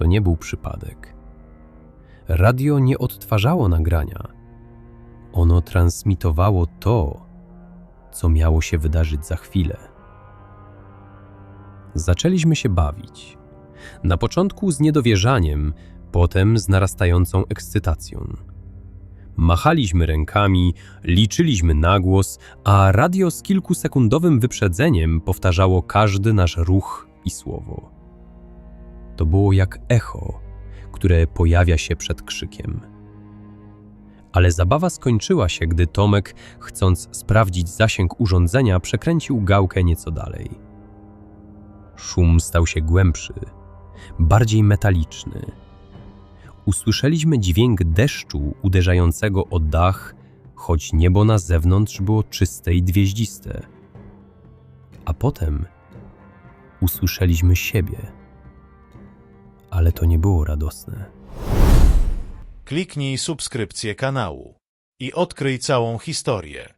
To nie był przypadek. Radio nie odtwarzało nagrania. Ono transmitowało to, co miało się wydarzyć za chwilę. Zaczęliśmy się bawić. Na początku z niedowierzaniem, potem z narastającą ekscytacją. Machaliśmy rękami, liczyliśmy nagłos, a radio z kilkusekundowym wyprzedzeniem powtarzało każdy nasz ruch i słowo. To było jak echo, które pojawia się przed krzykiem. Ale zabawa skończyła się, gdy Tomek, chcąc sprawdzić zasięg urządzenia, przekręcił gałkę nieco dalej. Szum stał się głębszy, bardziej metaliczny. Usłyszeliśmy dźwięk deszczu uderzającego o dach, choć niebo na zewnątrz było czyste i gwieździste. A potem usłyszeliśmy siebie. Ale to nie było radosne. Kliknij subskrypcję kanału i odkryj całą historię.